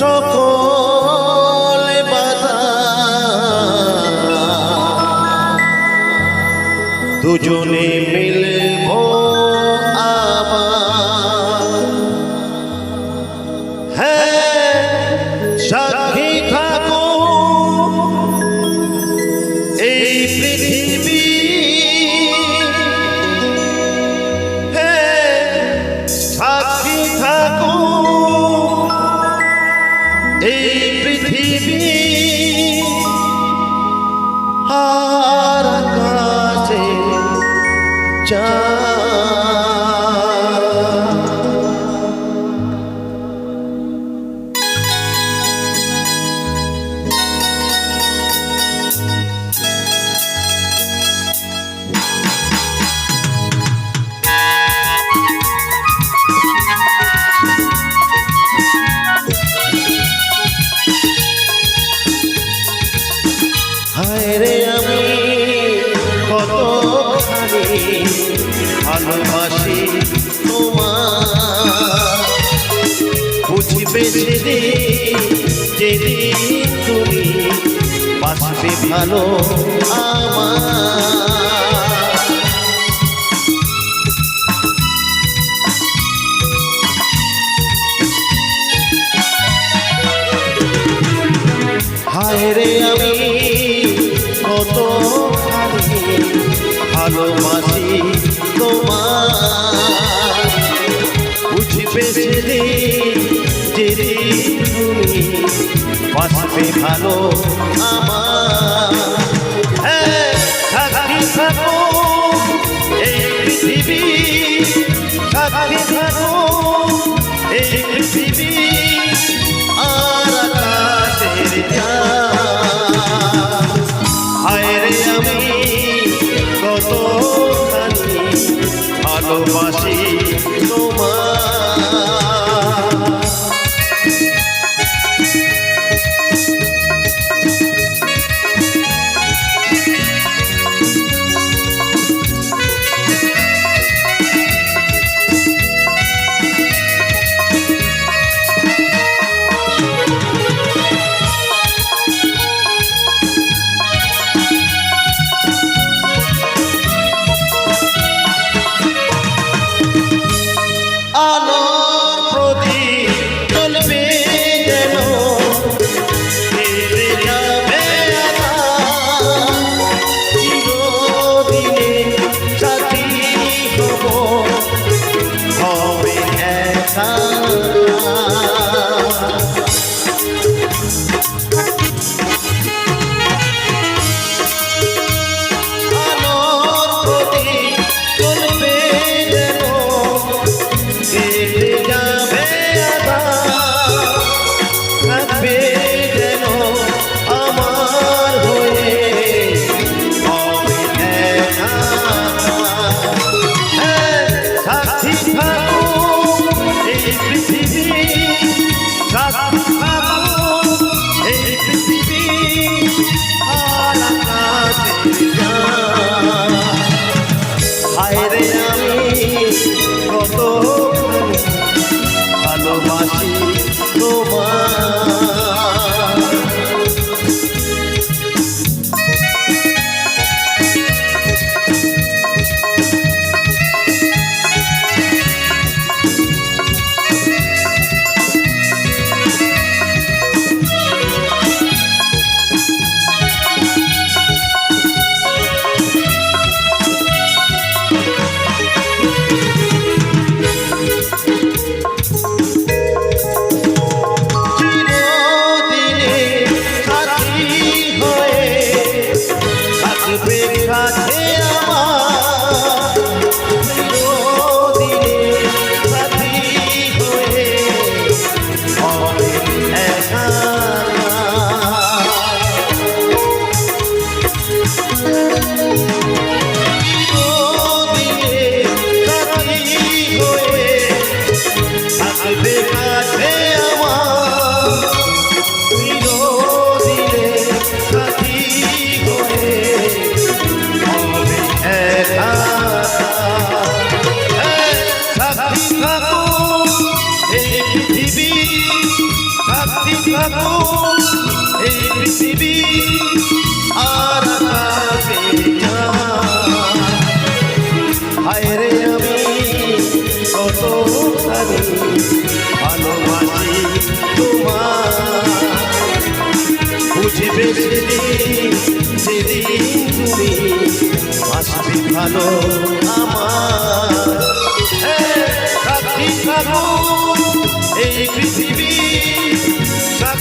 সকল বাধা। দুজনে ভালোবাসি বুঝবে সেদিন যেদিন তুমি বাঁচবে ভালো আমার। রে আমি কত ভালোবাসি। বুঝবে সেদিন যেদিন তুমি। বাঁচবে ভালো আমার। হ্যাঁ সাক্ষী থাকো এই পৃথিবী। সাক্ষী থাকো এই ভালোবাসি তোমার থাকো এই পৃথিবী আর আকাশে চাঁদ। হায় রে আমি ভালোবাসি তোমার বুঝবে সেদিন আমার এই পৃথিবী